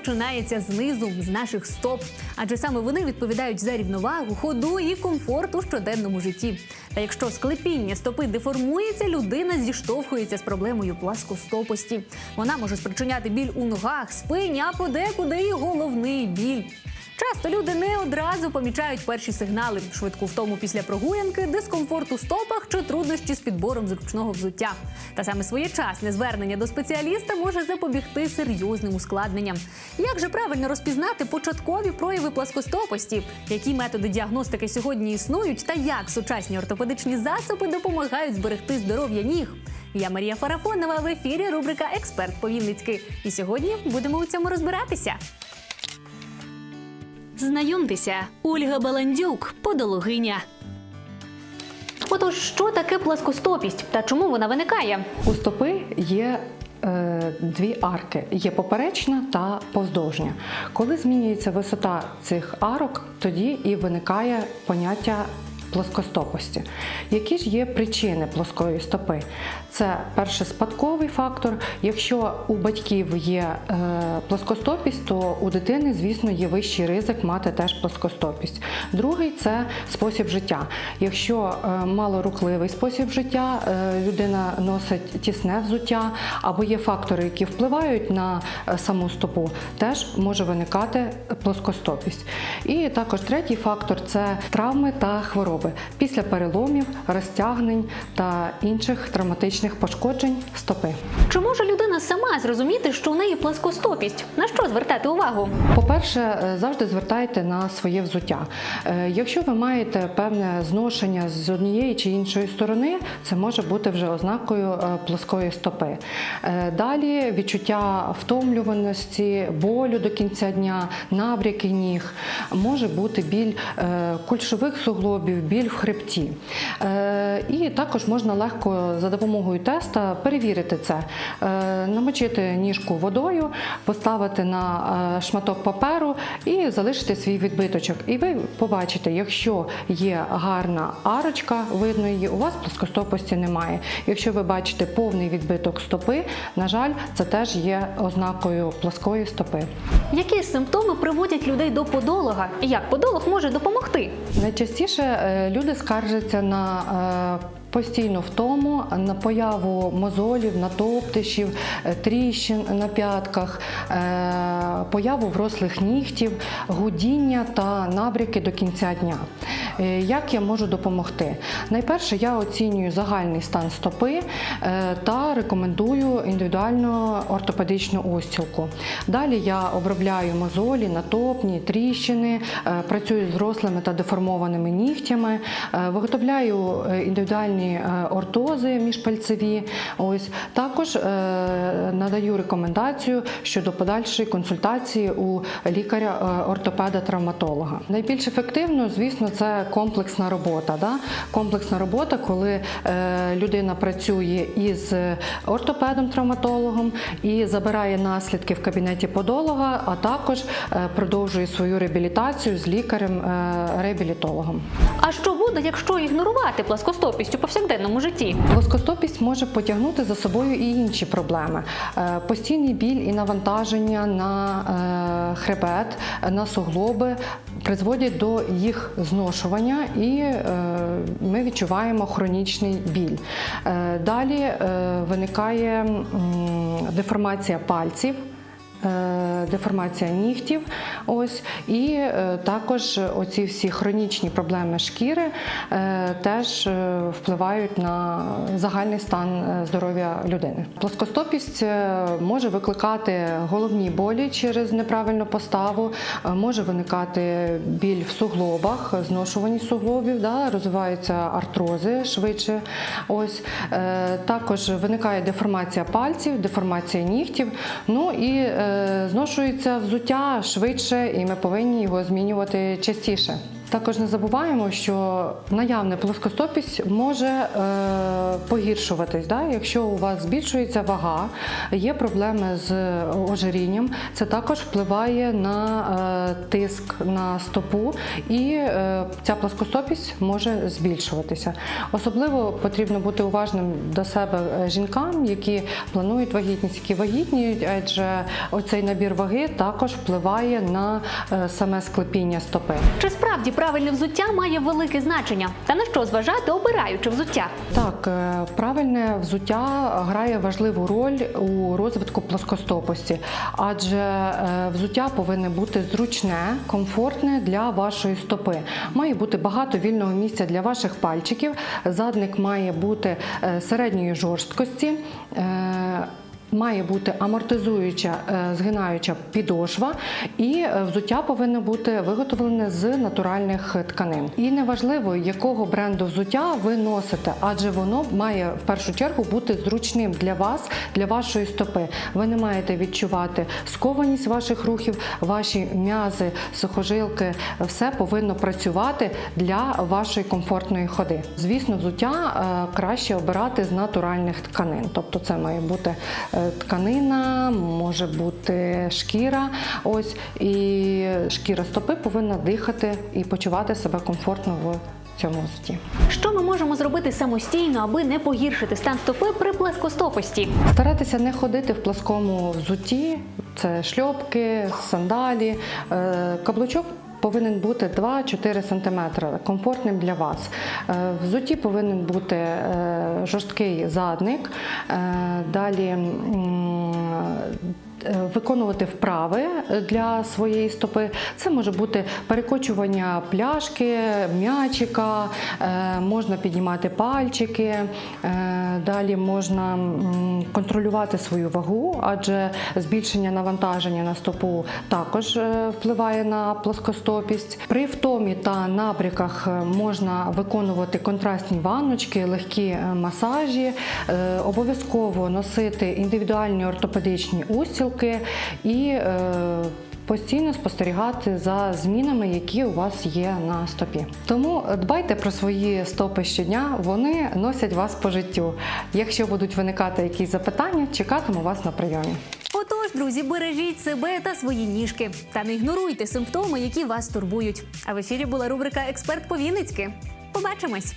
починається знизу, з наших стоп, адже саме вони відповідають за рівновагу, ходу і комфорт у щоденному житті. Та якщо склепіння стопи деформується, людина зіштовхується з проблемою пласкостопості. Вона може спричиняти біль у ногах, спині, а подекуди і головний біль. Часто люди не одразу помічають перші сигнали швидку втому після прогулянки, дискомфорт у стопах чи труднощі з підбором зручного взуття. Та саме своєчасне звернення до спеціаліста може запобігти серйозним ускладненням. Як же правильно розпізнати початкові прояви пласкостопості? Які методи діагностики сьогодні існують, та як сучасні ортопедичні засоби допомагають зберегти здоров'я ніг? Я Марія Фарафонова в ефірі рубрика Експерт по Вінницьки. І сьогодні будемо у цьому розбиратися. Знайомтеся, Ольга Баландюк, подологиня. Отож, що таке пласкостопість та чому вона виникає? У стопи є е, дві арки: є поперечна та повздовжня. Коли змінюється висота цих арок, тоді і виникає поняття. Плоскостопості. Які ж є причини плоскої стопи? Це перший спадковий фактор. Якщо у батьків є е, плоскостопість, то у дитини, звісно, є вищий ризик мати теж плоскостопість. Другий це спосіб життя. Якщо е, малорухливий спосіб життя, е, людина носить тісне взуття, або є фактори, які впливають на е, саму стопу, теж може виникати плоскостопість. І також третій фактор це травми та хвороби після переломів, розтягнень та інших травматичних пошкоджень стопи. Чи може людина сама зрозуміти, що у неї пласкостопість? На що звертати увагу? По-перше, е, завжди звертайте на своє взуття. Е, Якщо ви маєте певне зношення з однієї чи іншої сторони, це може бути вже ознакою е, плоскої стопи. Далі відчуття втомлюваності, болю до кінця дня, набряки ніг, може бути біль кульшових суглобів, біль в хребті. Е, І також можна легко за допомогою теста перевірити це, Е, намочити ніжку водою, поставити на е, шматок паперу і залишити свій відбиточок. І ви побачите, якщо є гарна арочка, видно її, у вас плоскостопості немає. Якщо ви бачите повний відбиток стопи, на жаль, це теж є ознакою плоскої стопи. Які симптоми приводять людей до подолога? І як подолог може допомогти? Найчастіше люди скаржаться на постійну втому, на появу мозолів, натоптишів, е, тріщин на п'ятках, е, появу врослих нігтів, гудіння та набряки до кінця дня. Е, Як я можу допомогти? Найперше я оцінюю загальний стан стопи та рекомендую індивідуальну ортопедичну устілку. Далі я обробляю мозолі, натопні, тріщини, працюю з врослими та деформованими нігтями, виготовляю індивідуальні е, ортози міжпальцеві. Ось також е, надаю рекомендацію щодо подальшої консультації у лікаря-ортопеда-травматолога. Найбільш ефективно, звісно, це комплексна робота. Да? Комплексна робота, коли е, людина працює із ортопедом-травматологом і забирає наслідки в кабінеті подолога, а також е, продовжує свою реабілітацію з лікарем-реабілітологом. А що буде, якщо ігнорувати пласкостопість повсякденному житті? Плоскостопість може потягнути за собою і інші проблеми: Е, постійний біль і навантаження на е, хребет, на суглоби призводять до їх зношування, і е, ми відчуваємо хронічний біль. Далі виникає деформація пальців. Е, Деформація нігтів, ось і е, також оці всі хронічні проблеми шкіри е, теж впливають на загальний стан здоров'я людини. Плоскостопість може викликати головні болі через неправильну поставу, може виникати біль в суглобах, зношувані суглобів, да, розвиваються артрози швидше. Ось також виникає деформація пальців, деформація нігтів. Ну і зношується взуття швидше, і ми повинні його змінювати частіше. Також не забуваємо, що наявна плоскостопість може е, погіршуватись. Да? Якщо у вас збільшується вага, є проблеми з ожирінням, це також впливає на е, тиск на стопу, і е, ця плоскостопість може збільшуватися. Особливо потрібно бути уважним до себе е, жінкам, які планують вагітність, які вагітніють, адже оцей набір ваги також впливає на е, саме склепіння стопи. Чи справді правильне взуття має велике значення? Та на що зважати, обираючи взуття? Так, е, правильне взуття грає важливу роль у розвитку плоскостопості, адже е, взуття повинне бути зручне, комфортне для вашої стопи. Має бути багато вільного місця для ваших пальчиків. Задник має бути е, середньої жорсткості. Має бути амортизуюча, е, згинаюча підошва, і е, взуття повинно бути виготовлене з натуральних тканин. І неважливо, якого бренду взуття ви носите, адже воно має в першу чергу бути зручним для вас, для вашої стопи. Ви не маєте відчувати скованість ваших рухів, ваші м'язи, сухожилки, все повинно працювати для вашої комфортної ходи. Звісно, взуття е, краще обирати з натуральних тканин, тобто це має бути тканина, може бути шкіра. Ось і шкіра стопи повинна дихати і почувати себе комфортно в цьому взутті. Що ми можемо зробити самостійно, аби не погіршити стан стопи при плескостопості? Старайтеся не ходити в пласкому взутті, це шльопки, сандалі, Е, каблучок. Повинен бути 2-4 см, комфортним для вас. Е, В взутті повинен бути е, жорсткий задник. Е, Далі виконувати вправи для своєї стопи. Це може бути перекочування пляшки, м'ячика, можна піднімати пальчики, далі можна контролювати свою вагу, адже збільшення навантаження на стопу також е, впливає на плоскостопість. При втомі та набряках е, можна виконувати контрастні ванночки, легкі е, масажі, обов'язково носити індивідуальні ортопедичні устілки і Постійно спостерігати за змінами, які у вас є на стопі. Тому дбайте про свої стопи щодня, вони носять вас по життю. Якщо будуть виникати якісь запитання, чекатиму вас на прийомі. Отож, друзі, бережіть себе та свої ніжки та не ігноруйте симптоми, які вас турбують. А в ефірі була рубрика Експерт по Вінницьки. Побачимось!